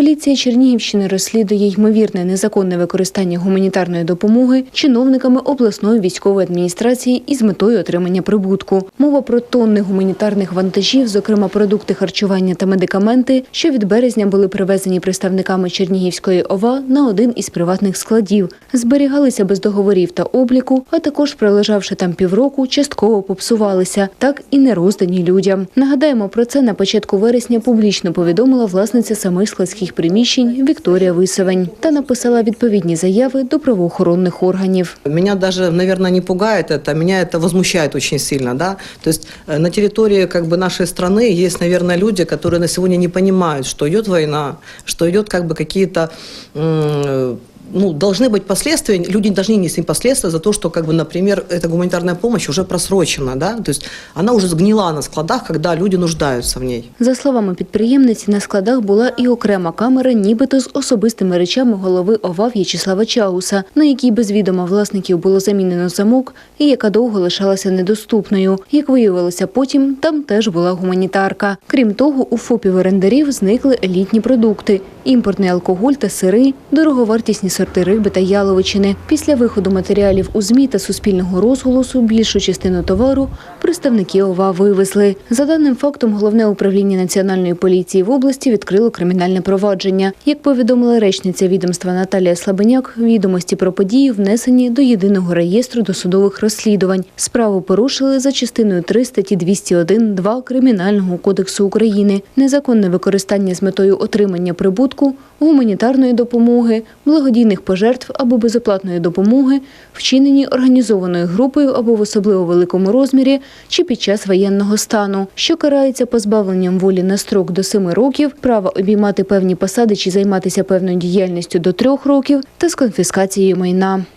Поліція Чернігівщини розслідує ймовірне незаконне використання гуманітарної допомоги чиновниками обласної військової адміністрації із метою отримання прибутку. Мова про тонни гуманітарних вантажів, зокрема продукти харчування та медикаменти, що від березня були привезені представниками Чернігівської ОВА на один із приватних складів, зберігалися без договорів та обліку, а також пролежавши там півроку, частково попсувалися, так і не роздані людям. Нагадаємо про це на початку вересня публічно повідомила власниця самих складських приміщень Вікторія Висовень та написала відповідні заяви до правоохоронних органів. Меня даже, наверное, не пугает это, меня это возмущает очень сильно, да. То есть э, на территории как бы нашей страны есть, наверное, люди, которые на сегодня не понимают, что идет война, что идет как бы какие-то м, ну, должны быть последствия, люди должны нести последствия за то, что, как бы, например, эта гуманитарная помощь уже просрочена, да, то есть она уже сгнила на складах, когда люди нуждаются в ней. За словами підприємниці, на складах була і окрема камера, нібито з особистими речами голови ОВА В'ячеслава Чауса, на якій без відома власників було замінено замок і яка довго лишалася недоступною. Як виявилося потім, там теж була гуманітарка. Крім того, у ФОПів орендарів зникли елітні продукти, імпортний алкоголь та сири, дороговартісні сорти риби та яловичини. Після виходу матеріалів у ЗМІ та суспільного розголосу більшу частину товару представники ОВА вивезли. За даним фактом, головне управління національної поліції в області відкрило кримінальне провадження. Як повідомила речниця відомства Наталія Слабеняк, відомості про події внесені до єдиного реєстру досудових розслідувань. Справу порушили за частиною 3 статті 201-2 Кримінального кодексу України. Незаконне використання з метою отримання прибутку, гуманітарної допомоги, благодійних пожертв або безоплатної допомоги, вчинені організованою групою або в особливо великому розмірі чи під час воєнного стану, що карається позбавленням волі на строк до 7 років, права обіймати певні посади чи займатися певною діяльністю до 3 років та з конфіскацією майна.